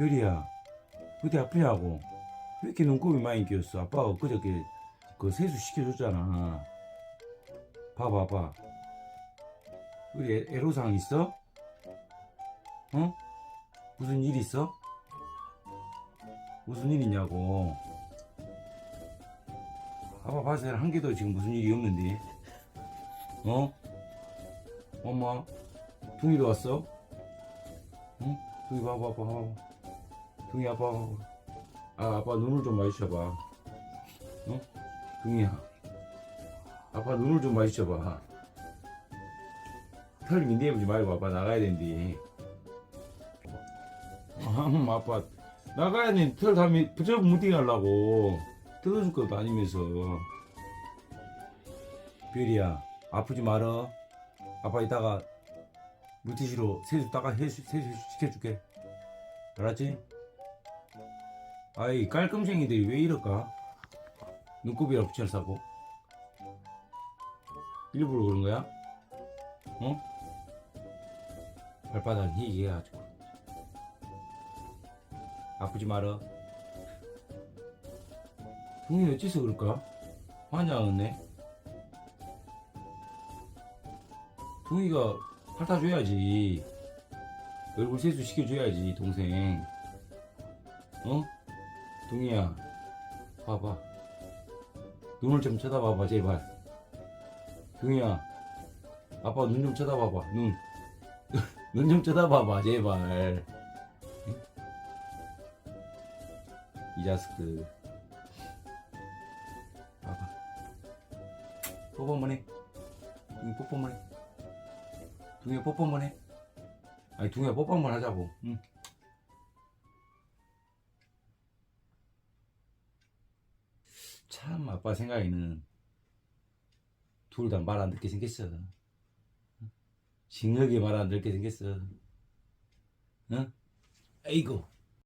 별이야 어디 아프냐고 왜 이렇게 눈곱이 많이 끼었어 아빠가 그저께 그 세수 시켜줬잖아 봐봐 봐 우리 애- 애로사항 있어? 어? 무슨 일 있어? 무슨 일 있냐고 아빠 봤을 한 개도 지금 무슨 일이 없는데 어? 엄마 둥이도 왔어? 응? 둥이 봐봐 봐봐 봐봐 아빠 봐봐 아 아빠 눈을 좀 마주쳐봐. 어? 둥이야. 아빠 눈을 좀 마주쳐봐. 털 민대지 말고 아빠 나가야 된디. 아 음, 아빠 나가야 돼털다 붙잡으면 무딩 하려고. 뜯어줄 것도 아니면서. 별이야 아프지 말어. 아빠 이따가 물티슈로 세수 닦아 세수, 세수 시켜줄게. 알았지? 아이 깔끔쟁이들이 왜 이럴까? 눈곱이라 붙여 싸고 일부러 그런 거야? 어? 발바닥 희귀해가지고 아프지 말어 동이 어째서 그럴까? 환장하네 동이가 핥아줘야지 얼굴 세수 시켜줘야지 동생 어? 동이야 봐봐. 눈을 좀 쳐다봐봐 제발. 동이야 아빠 눈 좀 쳐다봐봐 눈. 눈 좀 쳐다봐봐 제발. 응? 이 자식들. 봐봐. 뽀뽀 한번 해. 동이 뽀뽀 한번 해. 동이야 뽀뽀 한번 해. 아니 동이야 뽀뽀 한번 하자고. 응. 아빠 생각에는 둘 다 말 안 듣게 생겼어. 징하게 말안 듣게 생겼어. 응? 아이고